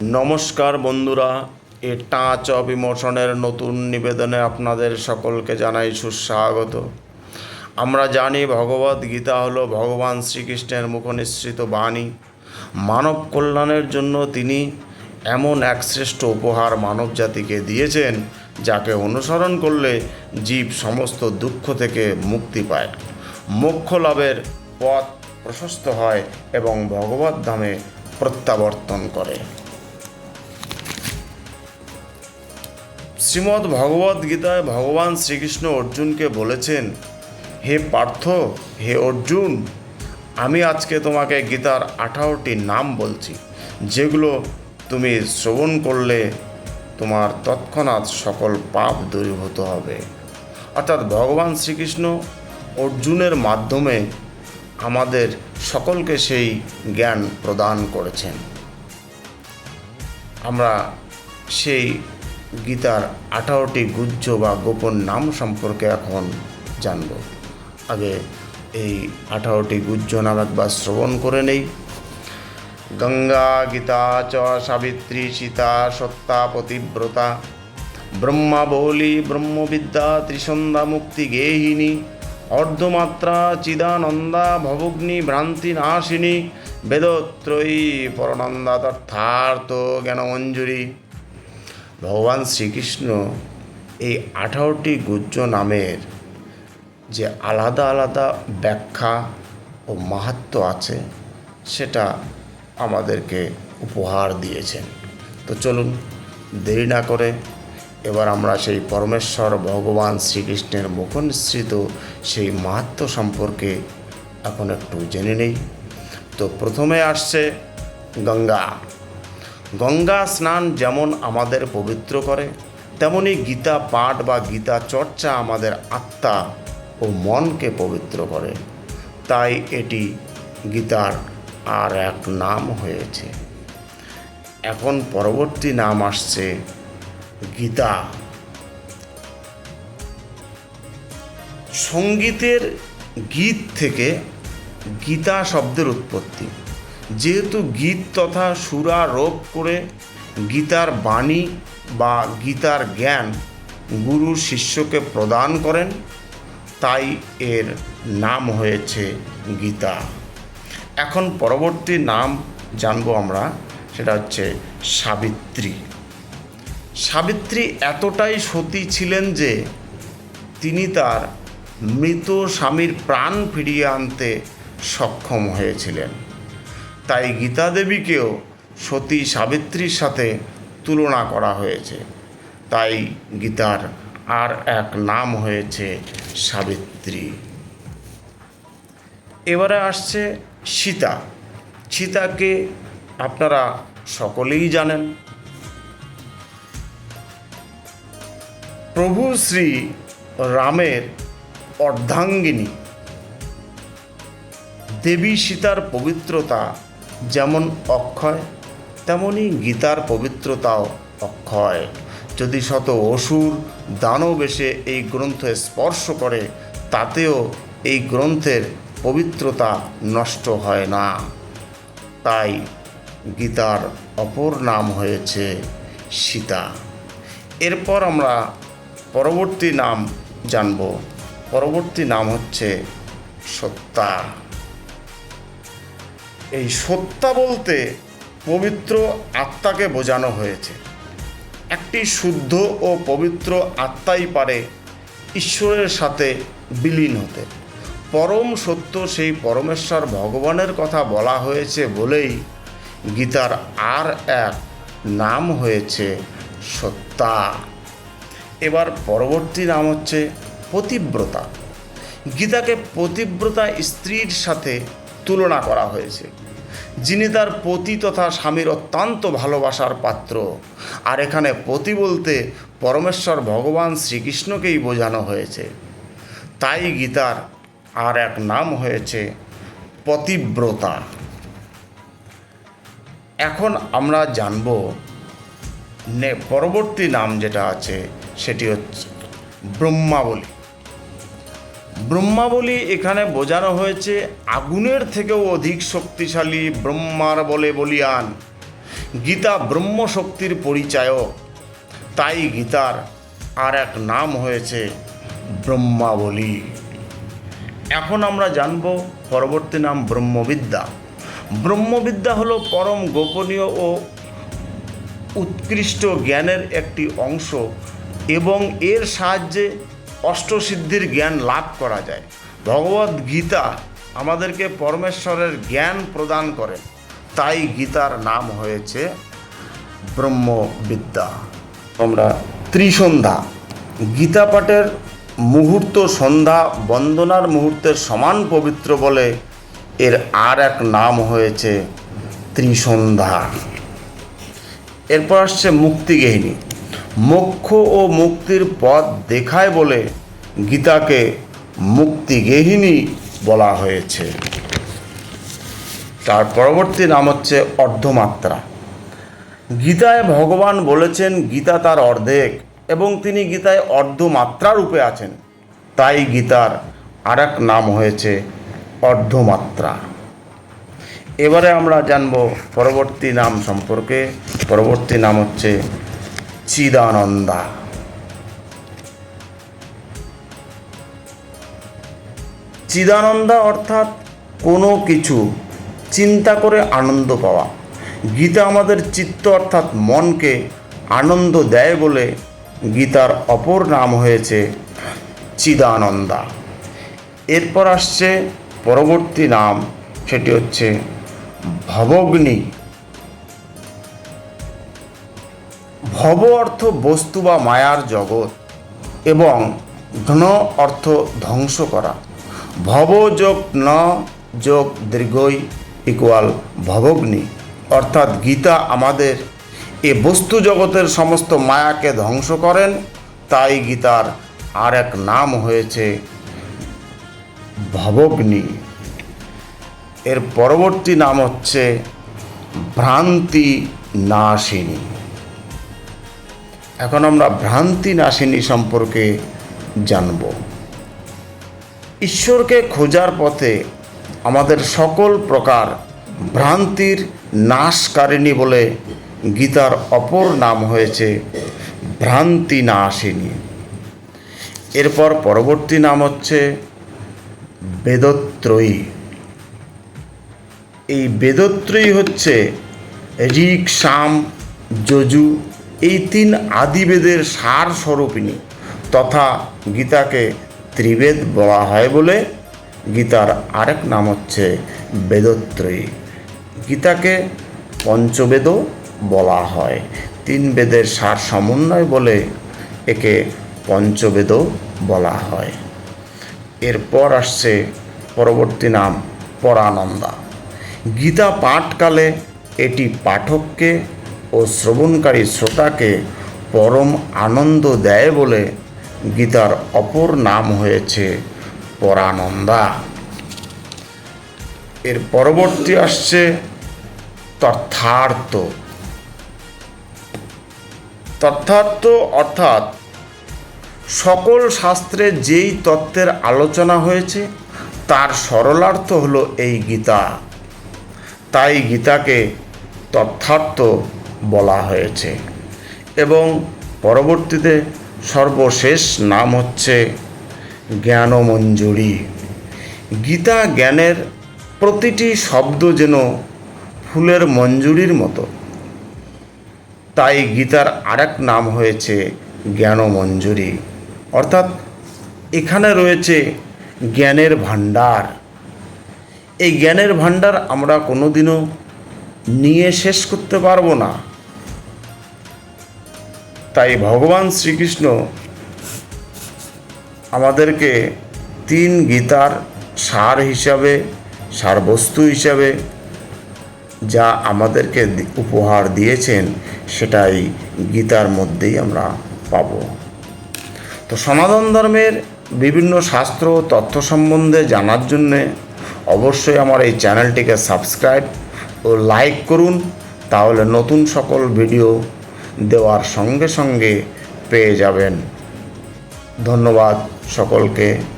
নমস্কার বন্ধুরা, এ touch of ইমোশনের নতুন নিবেদনে আপনাদের সকলকে জানাই সুস্বাগত। আমরা জানি ভগবদ গীতা হলো ভগবান শ্রীকৃষ্ণের মুখনিসৃত বাণী। মানব কল্যাণের জন্য তিনি এমন এক শ্রেষ্ঠ উপহার মানব জাতিকে দিয়েছেন, যাকে অনুসরণ করলে জীব সমস্ত দুঃখ থেকে মুক্তি পায়। মোক্ষ লাভের পথ প্রশস্ত হয় এবং ভগবত ধামে প্রত্যাবর্তন করে। শ্রীমদ্ ভগবদ গীতায় ভগবান শ্রীকৃষ্ণ অর্জুনকে বলেছেন, হে পার্থ, হে অর্জুন, আমি আজকে তোমাকে গীতার আঠারোটি নাম বলছি, যেগুলো তুমি শ্রবণ করলে তোমার তৎক্ষণাৎ সকল পাপ দূরীভূত হবে। অর্থাৎ ভগবান শ্রীকৃষ্ণ অর্জুনের মাধ্যমে আমাদের সকলকে সেই জ্ঞান প্রদান করেছেন। আমরা সেই গীতার আঠারোটি গুজ্জ বা গোপন নাম সম্পর্কে এখন জানব। আগে এই আঠারোটি গুজ্জ নাম একবার শ্রবণ করে নেই। গঙ্গা, গীতা, চ, সাবিত্রী, সীতা, সত্তা, পতিব্রতা ব্রহ্মাবলী ব্রহ্মবিদ্যা, ত্রিসন্ধ্যা, মুক্তি, গেহিনী, অর্ধমাত্রা, চিদানন্দা, ভবগ্নি, ভ্রান্তি, নাশিনী, বেদত্রয়ী, পরনন্দা, তথার্থ জ্ঞানমঞ্জুরী। ভগবান শ্রীকৃষ্ণ এই আঠারোটি গুজ্জ নামের যে আলাদা আলাদা ব্যাখ্যা ও মাহাত্ম আছে, সেটা আমাদেরকে উপহার দিয়েছেন। তো চলুন, দেরি না করে এবার আমরা সেই পরমেশ্বর ভগবান শ্রীকৃষ্ণের মুখনিসৃত সেই মাহাত্ম সম্পর্কে এখন একটু জেনে নেই। তো প্রথমে আসছে গঙ্গা। গঙ্গা স্নান যেমন আমাদের পবিত্র করে, তেমনি গীতা পাঠ বা গীতা চর্চা আমাদের আত্মা ও মনকে পবিত্র করে। তাই এটি গীতার আর এক নাম হয়েছে। এখন পরবর্তী নাম আসছে গীতা। সঙ্গীতের গীত থেকে গীতা শব্দের উৎপত্তি। যেহেতু গীত তথা সুরারোপ করে গীতার বাণী বা গীতার জ্ঞান গুরু শিষ্যকে প্রদান করেন, তাই এর নাম হয়েছে গীতা। এখন পরবর্তী নাম জানব আমরা, সেটা হচ্ছে সাবিত্রী। সাবিত্রী এতটাই সতী ছিলেন যে তিনি তার মৃত স্বামীর প্রাণ ফিরিয়ে আনতে সক্ষম হয়েছিলেন। তাই গীতা দেবীকেও সতী সাবিত্রীর সাথে তুলনা করা হয়েছে। তাই গীতার আর এক নাম হয়েছে সাবিত্রী। এবারে আসছে সীতা। সীতাকে আপনারা সকলেই জানেন। প্রভু শ্রী রামের অর্ধাঙ্গিনী। দেবী সীতার পবিত্রতা যেমন অক্ষয়, তেমনি গীতার পবিত্রতাও অক্ষয়। যদি শত অসুর দানব এসে এই গ্রন্থ স্পর্শ করে, তাতেও এই গ্রন্থের পবিত্রতা নষ্ট হয় না। তাই গীতার অপর নাম হয়েছে সীতা। এরপর আমরা পরবর্তী নাম জানব। পরবর্তী নাম হচ্ছে সত্তা। এই সত্তা বলতে পবিত্র আত্মাকে বোঝানো হয়েছে। একটি শুদ্ধ ও পবিত্র আত্মাই পারে ঈশ্বরের সাথে বিলীন হতে। পরম সত্য সেই পরমেশ্বর ভগবানের কথা বলা হয়েছে বলেই গীতার আর এক নাম হয়েছে সত্তা। এবার পরবর্তী নাম হচ্ছে পতিব্রতা। গীতাকে পতিব্রতা স্ত্রীর সাথে তুলনা করা হয়েছে। যিনি তার পতি তথা স্বামীর অত্যন্ত ভালোবাসার পাত্র, আর এখানে পতি বলতে পরমেশ্বর ভগবান শ্রীকৃষ্ণকেই বোঝানো হয়েছে। তাই গীতার আর এক নাম হয়েছে পতিব্রতা। এখন আমরা জানব পরবর্তী নাম যেটা আছে, সেটি হচ্ছে ব্রহ্মাবলী। ব্রহ্মাবলী এখানে বোঝানো হয়েছে, আগুনের থেকেও অধিক শক্তিশালী ব্রহ্মার বলে বলিয়ান। গীতা ব্রহ্মশক্তির পরিচায়ক, তাই গীতার আর এক নাম হয়েছে ব্রহ্মাবলী। এখন আমরা জানব পরবর্তী নাম ব্রহ্মবিদ্যা। ব্রহ্মবিদ্যা হলো পরম গোপনীয় ও উৎকৃষ্ট জ্ঞানের একটি অংশ এবং এর সাহায্যে অষ্টসিদ্ধির জ্ঞান লাভ করা যায়। ভগবদ গীতা আমাদেরকে পরমেশ্বরের জ্ঞান প্রদান করে। তাই গীতার নাম হয়েছে ব্রহ্মবিদ্যা। আমরা ত্রিসন্ধ্যা, গীতা পাঠের মুহূর্ত, সন্ধ্যা বন্দনার মুহূর্তের সমান পবিত্র বলে এর আর এক নাম হয়েছে ত্রিসন্ধ্যা। এরপর আসছে মুক্তিগেহিনী মোক্ষ ও মুক্তির পথ দেখায় বলে গীতাকে মুক্তিগেহিনী বলা হয়েছে। তার পরবর্তী নাম হচ্ছে অর্ধমাত্রা। গীতায় ভগবান বলেছেন, গীতা তার অর্ধেক এবং তিনি গীতায় অর্ধমাত্রা রূপে আছেন। তাই গীতার আর নাম হয়েছে অর্ধমাত্রা। এবারে আমরা জানব পরবর্তী নাম সম্পর্কে। পরবর্তী নাম হচ্ছে চিদানন্দা। চিদানন্দা অর্থাৎ কোনো কিছু, চিন্তা করে আনন্দ পাওয়া। গীতা আমাদের চিত্ত অর্থাৎ মনকে আনন্দ দেয় বলে গীতার অপর নাম হয়েছে চিদানন্দা। এরপর আসছে পরবর্তী নাম, সেটি হচ্ছে ভবগ্নি। ভব অর্থ বস্তু বা মায়ার জগৎ এবং ঘন অর্থ ধ্বংস করা। ভব যোগ ন যোগ দীর্ঘই ইকুয়াল ভবগ্নি। অর্থাৎ গীতা আমাদের এ বস্তু জগতের সমস্ত মায়াকে ধ্বংস করেন, তাই গীতার আর এক নাম হয়েছে ভবগ্নি। এর পরবর্তী নাম হচ্ছে ভ্রান্তি নাশিনী এখন আমরা ভ্রান্তি নাশিনী সম্পর্কে জানব। ঈশ্বরকে খোঁজার পথে আমাদের সকল প্রকার ভ্রান্তির নাশকারিণী বলে গীতার অপর নাম হয়েছে ভ্রান্তি নাশিনী এরপর পরবর্তী নাম হচ্ছে বেদত্রয়ী। এই বেদত্রয়ী হচ্ছে ঋক সাম যজু এই তিন আদিবেদের সার স্বরূপিণী তথা গীতাকে ত্রিবেদ বলা হয় বলে গীতার আরেক নাম হচ্ছে বেদত্রয়ী। গীতাকে পঞ্চবেদও বলা হয়। তিন বেদের সার সমন্বয় বলে একে পঞ্চবেদও বলা হয়। এরপর আসছে পরবর্তী নাম পরানন্দা। গীতা পাঠকালে এটি পাঠককে ও শ্রবণকারী শ্রোতাকে পরম আনন্দ দেয় বলে গীতার অপর নাম হয়েছে পরানন্দা। এর পরবর্তী আসছে তথার্থ। তথার্থ অর্থাৎ সকল শাস্ত্রে যেই তত্ত্বের আলোচনা হয়েছে, তার সরলার্থ হলো এই গীতা। তাই গীতাকে তথার্থ বলা হয়েছে। এবং পরবর্তীতে সর্বশেষ নাম হচ্ছে জ্ঞানমঞ্জুরি। গীতা জ্ঞানের প্রতিটি শব্দ যেন ফুলের মঞ্জুরির মতো। তাই গীতার আরেক নাম হয়েছে জ্ঞানমঞ্জুরি। অর্থাৎ এখানে রয়েছে জ্ঞানের ভাণ্ডার। এই জ্ঞানের ভাণ্ডার আমরা কোনোদিনও নিয়ে শেষ করতে পারব না। তাই ভগবান শ্রীকৃষ্ণ আমাদেরকে তিন গীতার সার হিসাবে, সারবস্তু হিসাবে যা আমাদেরকে উপহার দিয়েছেন, সেটাই গীতার মধ্যেই আমরা পাব। তো সনাতন ধর্মের বিভিন্ন শাস্ত্র তথ্য সম্বন্ধে জানার জন্যে অবশ্যই আমার এই চ্যানেলটিকে সাবস্ক্রাইব ও লাইক করুন, তাহলে নতুন সকল ভিডিও দেওয়ার সঙ্গে সঙ্গে পেয়ে যাবেন। ধন্যবাদ সকলকে।